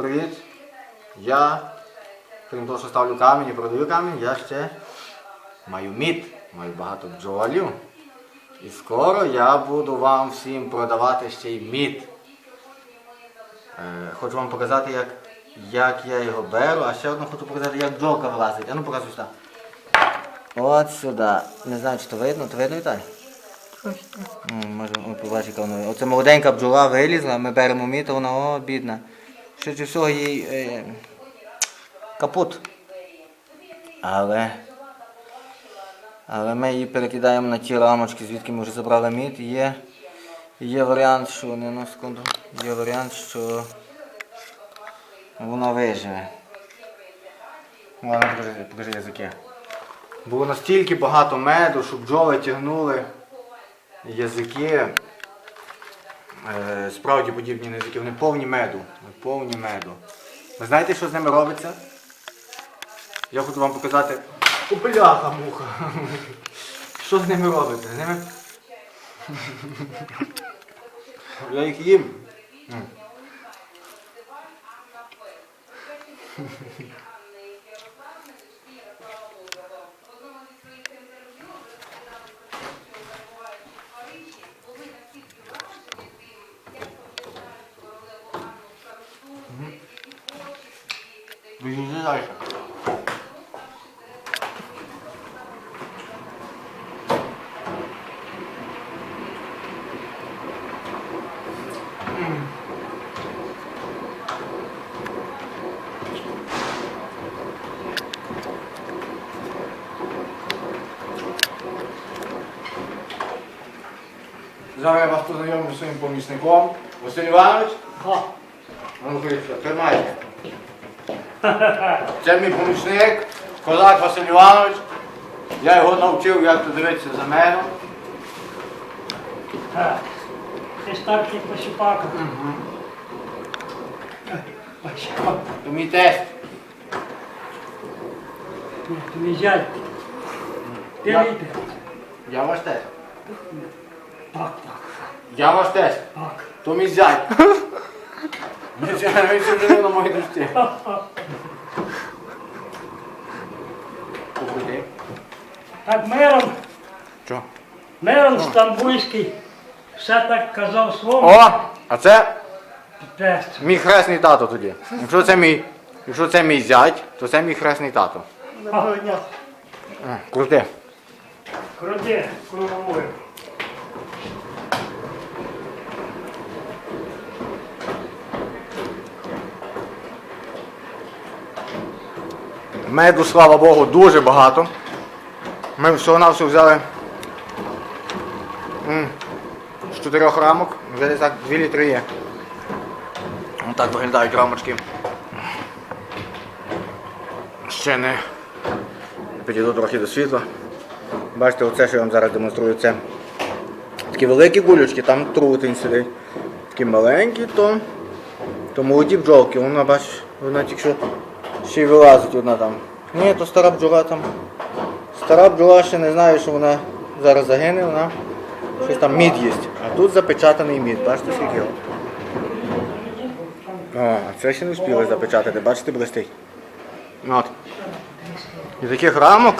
Привіт. Я, крім того, що ставлю камінь і продаю камінь, я ще маю мід, маю багато бджолів. І скоро я буду вам всім продавати ще й мід. Е, хочу вам показати, як, як я його беру, а ще одне хочу показати, як бджолка вилазить. А ну показуй сюди. От сюди. Не знаю, чи то видно, то видно Віталій? Може, о, побачиш, яка вона. Оце молоденька бджола вилізла, ми беремо мід, а вона о, бідна. Швидше всього їй е. Але. Але ми її перекидаємо на ті рамочки, звідки ми вже забрали мід. Є, є варіант, що не на секунду. Є варіант, що вона виживе. Ладно, покажи, покажи язики. Було настільки багато меду, що бджоли тягнули язики. Е, справді подібні на язики, вони повні меду. Повні меду. Ви знаєте, що з ними робиться? Я хочу вам показати. О, бляха муха. Що з ними робиться? З ними... Я їх їм. М. Біжи далі. Зараз я вас познайомлю зі своїм помічником. Василь Іванович. Ну, Гриця, тримайте. Це мій помічник, козак Василь Іванович. Я його навчив, як то дивитися за медом. Так. Ти ж так як. Пощупака. То мій тесть. Ні, то не зять. Ти Я- не. Я ваш тесть. Так, так, Я ваш тесть. так. То мій зять. Ще- Він ще живе на моїй дочці. Так миром, Що? миром Стамбульський все так казав своєму О! А це тесту. мій хресний тато тоді. Якщо це мій, якщо це мій зять, то це мій хресний тато. Доброго дня. О, Крути. Круди, круговою. Меду, слава Богу, дуже багато. Ми всього на все взяли з чотирьох рамок, вже так 2 літри є. Ось так виглядають рамочки. Ще не підійду трохи до світла. Бачите, оце, що я вам зараз демонструю, це такі великі гулючки, там трутень сидить. Такі маленькі, то, то молоді бджолки, вона бачиш, вона тільки що ще й вилазить одна там. Ні, то стара бджола там. Стара бджола ще не знаю, що вона зараз загине, вона щось там мід їсть. А тут запечатаний мід, бачите скільки його? О, це ще не встигли запечатати, бачите, блистить. От. І таких рамок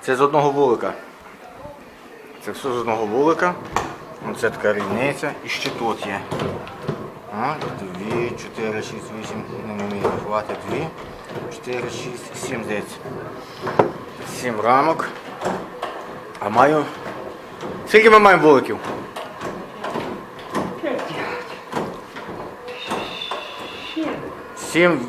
це з одного вулика. Це все з одного вулика. Оце така різниця. І ще тут є. А, 2, 4, 6, 8, не вмію рахувати, 2, 4, 6, 7, здається. 7 рамок. А маю. Скільки ми маємо вуликів? Сім.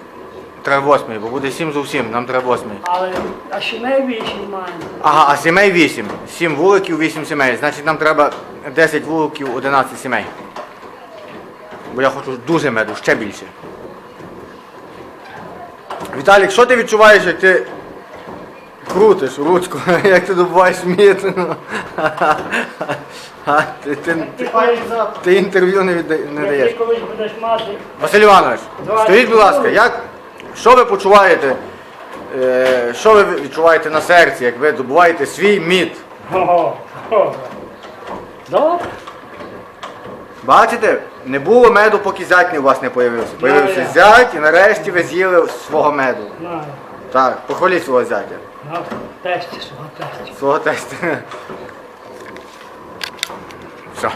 Треба восьмий, бо буде сім зовсім, нам треба восьмий. Але а не вісім маємо. Ага, а сімей вісім. Сім вуликів, вісім сімей. Значить нам треба 10 вуликів, 11 сімей. Бо я хочу дуже меду, ще більше. Віталік, що ти відчуваєш, як ти крутиш ручку, як ти добуваєш мід? Ти, ти, Ти інтерв'ю не, відда- не даєш. Василь Іванович, скажіть, будь ласка, як, що ви почуваєте, е, що ви відчуваєте на серці, як ви добуваєте свій мід? Добре. Бачите, не було меду, поки зять у вас не з'явився. Появився зять і нарешті ви з'їли свого меду. Так, похваліть свого зятя. Тесті, свого тесті. Свого тесті. Все.